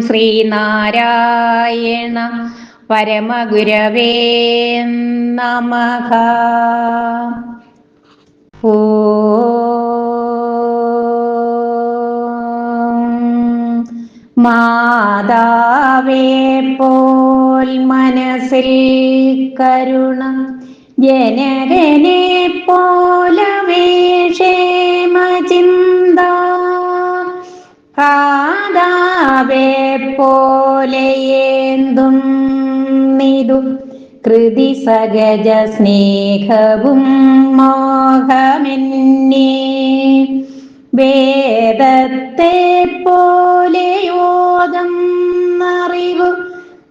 ശ്രീനാരായണ പരമഗുരവേ നമ. ഓ മാതാവേ പോൽ മനസ്സിൽ കരുണ ജനകനെ പോലവേ ക്ഷേമചിന്ത. കാതാവേ പോലെയേന്തും നിതു കൃതി സഗജ സ്നേഹവും മോഹമെന്നേ. വേദത്തെ പോലെയോദം അറിവു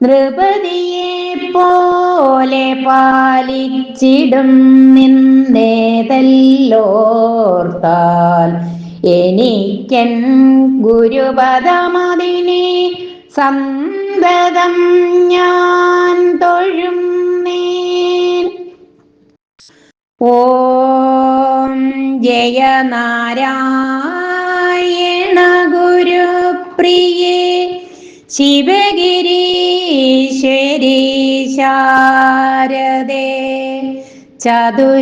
നൃപതിയെ പോലെ പാലിച്ചിടും നിന്നേതല്ലോർത്താൽ. എനിക്കൻ ഗുരുപദമതിനെ സന്തതം ഞാൻ തൊഴും ഓം ജയ നാരായണ ഗുരുപ്രിയേ ശിവഗിരീശ്വരി ശാരദേ ചതുരാസ്യാക്ഷി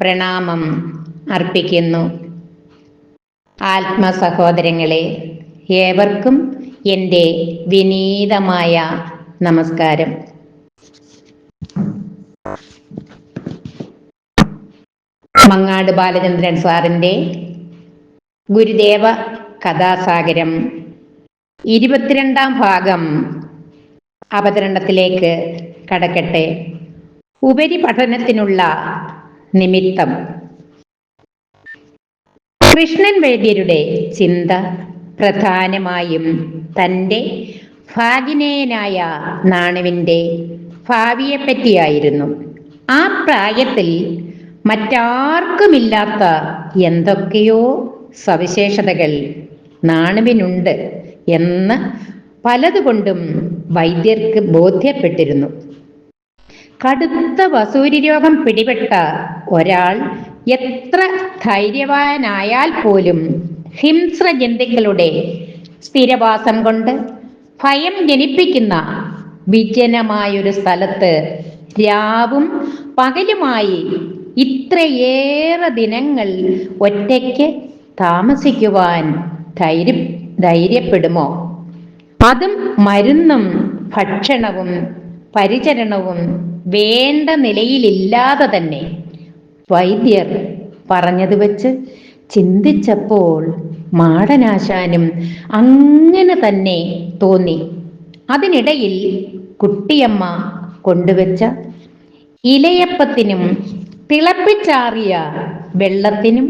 പ്രണാമം അർപ്പിക്കുന്നു. ആത്മസഹോദരങ്ങളെ ഏവർക്കും എന്റെ വിനീതമായ നമസ്കാരം. മങ്ങാട് ബാലചന്ദ്രൻ സാറിന്റെ ഗുരുദേവ കഥാസാഗരം ഇരുപത്തിരണ്ടാം ഭാഗം അവതരണത്തിലേക്ക് കടക്കട്ടെ. ഉപരിപഠനത്തിനുള്ള നിമിത്തം. കൃഷ്ണൻ വൈദ്യരുടെ ചിന്ത പ്രധാനമായും തന്റെ ഭാഗിനേയനായ നാണുവിന്റെ ഭാവിയെപ്പറ്റിയായിരുന്നു. ആ പ്രായത്തിൽ മറ്റാർക്കുമില്ലാത്ത എന്തൊക്കെയോ സവിശേഷതകൾ നാണുവിനുണ്ട് എന്ന് പലതുകൊണ്ടും വൈദ്യർക്ക് ബോധ്യപ്പെട്ടിരുന്നു. കടുത്ത വസൂരി രോഗം പിടിപെട്ട ഒരാൾ എത്ര ധൈര്യവാനായാൽ പോലും ഹിംസ്ര ജന്തുക്കളുടെ സ്ഥിരവാസം കൊണ്ട് ഭയം ജനിപ്പിക്കുന്ന വിജനമായൊരു സ്ഥലത്ത് രാവും പകലുമായി ഇത്രയേറെ ദിനങ്ങൾ ഒറ്റയ്ക്ക് താമസിക്കുവാൻ ധൈര്യ ധൈര്യപ്പെടുമോ? അതും മരുന്നും ഭക്ഷണവും പരിചരണവും വേണ്ട നിലയിലില്ലാതെ തന്നെ വൈദ്യർ പറഞ്ഞത് വെച്ച് ചിന്തിച്ചപ്പോൾ മാടനാശാനും അങ്ങനെ തന്നെ തോന്നി. അതിനിടയിൽ കുട്ടിയമ്മ കൊണ്ടുവച്ച ഇലയപ്പത്തിനും തിളപ്പിച്ചാറിയ വെള്ളത്തിനും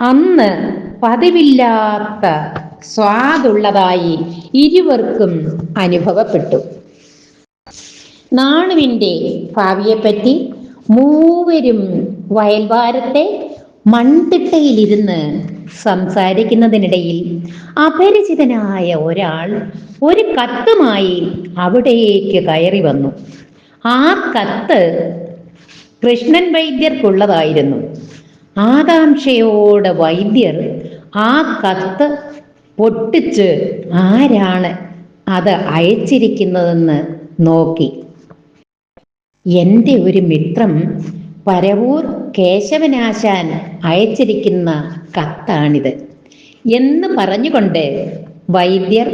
അന്ന് പതിവില്ലാത്ത സ്വാദുള്ളതായി ഇരുവർക്കും അനുഭവപ്പെട്ടു. നാണുവിന്റെ ഭാവിയെപ്പറ്റി മൂവരും വയൽവാരത്തെ മൺതിട്ടയിലിരുന്ന് സംസാരിക്കുന്നതിനിടയിൽ അപരിചിതനായ ഒരാൾ ഒരു കത്തുമായി അവിടേക്ക് കയറി വന്നു. ആ കത്ത് കൃഷ്ണൻ വൈദ്യർക്കുള്ളതായിരുന്നു. ആകാംക്ഷയോടെ വൈദ്യർ ആ കത്ത് പൊട്ടിച്ച് ആരാണ് അത് അയച്ചിരിക്കുന്നതെന്ന് നോക്കി. എന്റെ ഒരു മിത്രം പരവൂർ കേശവനാശാൻ അയച്ചിരിക്കുന്ന കത്താണിത്. എന്ന് പറഞ്ഞുകൊണ്ട് വൈദ്യർ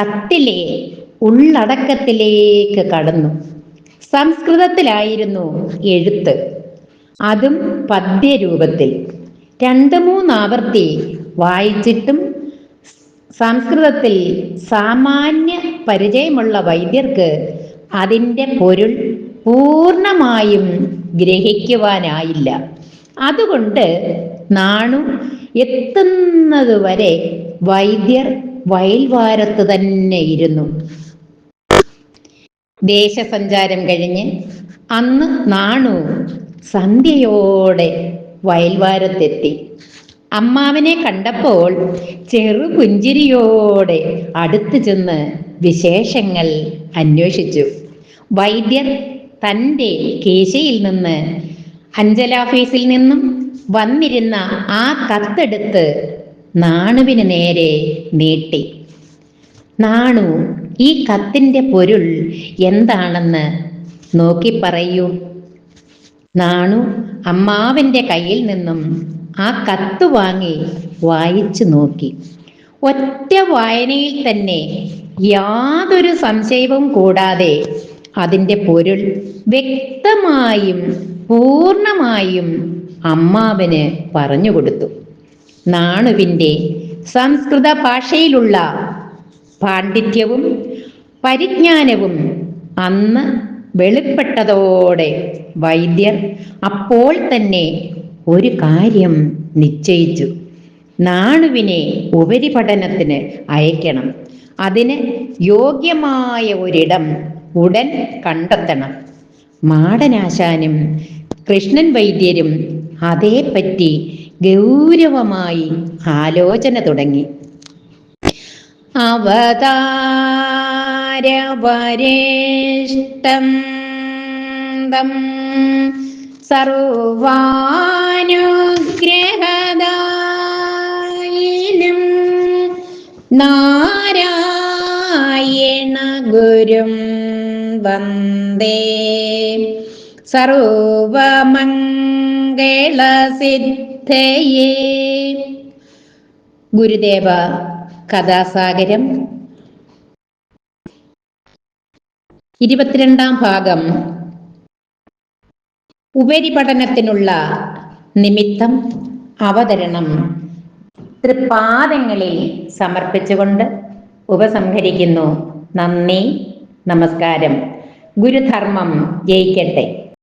കത്തിലെ ഉള്ളടക്കത്തിലേക്ക് കടന്നു. സംസ്കൃതത്തിലായിരുന്നു എഴുത്ത്. അതും പദ്യരൂപത്തിൽ. രണ്ട് മൂന്നാവർത്തി വായിച്ചിട്ടും സംസ്കൃതത്തിൽ സാമാന്യ പരിചയമുള്ള വൈദ്യർക്ക് അതിന്റെ പൊരുൾ പൂർണമായും ഗ്രഹിക്കുവാനായില്ല. അതുകൊണ്ട് നാണു എത്തുന്നതുവരെ വൈദ്യർ വയൽവാരത്ത് തന്നെ ഇരുന്നു. ദേശസഞ്ചാരം കഴിഞ്ഞ് അന്ന് നാണു സന്ധ്യയോടെ വയൽവാരത്തെത്തി. അമ്മാവിനെ കണ്ടപ്പോൾ ചെറു പുഞ്ചിരിയോടെ അടുത്തു ചെന്ന് വിശേഷങ്ങൾ അന്വേഷിച്ചു. വൈദ്യർ തന്റെ കേശയിൽ നിന്ന് അഞ്ചലാഫീസിൽ നിന്നും വന്നിരുന്ന ആ കത്തെടുത്ത് നാണുവിന് നേരെ നീട്ടി. നാണു ഈ കത്തിന്റെ പൊരുൾ എന്താണെന്ന് നോക്കി പറയൂ. നാണു അമ്മാവിന്റെ കയ്യിൽ നിന്നും ആ കത്ത് വാങ്ങി വായിച്ചു നോക്കി. ഒറ്റ വായനയിൽ തന്നെ യാതൊരു സംശയവും കൂടാതെ അതിന്റെ പൊരുൾ വ്യക്തമായും പൂർണമായും അമ്മാവന് പറഞ്ഞുകൊടുത്തു നാണുവിന്റെ സംസ്കൃത ഭാഷയിലുള്ള പാണ്ഡിത്യവും പരിജ്ഞാനവും അന്ന് വെളിപ്പെട്ടതോടെ വൈദ്യർ അപ്പോൾ തന്നെ ഒരു കാര്യം നിശ്ചയിച്ചു. നാണുവിനെ ഉപരിപഠനത്തിന് അയക്കണം. അതിന് യോഗ്യമായ ഒരിടം ഉടൻ കണ്ടെത്തണം. മാടനാശാനും കൃഷ്ണൻ വൈദ്യരും അതേപ്പറ്റി ഗൗരവമായി ആലോചന തുടങ്ങി. അവതാരവരേഷ്ടം തം നാരായണ ഗുരും വന്ദേ സർവമംഗളസിദ്ധയേ. ഗുരുദേവ കഥാസാഗരം. ഇരുപത്തിരണ്ടാം ഭാഗം. ഉപരിപഠനത്തിനുള്ള നിമിത്തം അവതരണം. തൃപ്പാദങ്ങളിൽ സമർപ്പിച്ചുകൊണ്ട് ഉപസംഹരിക്കുന്നു. നന്ദി നമസ്കാരം. ഗുരുധർമ്മം ജയിക്കട്ടെ.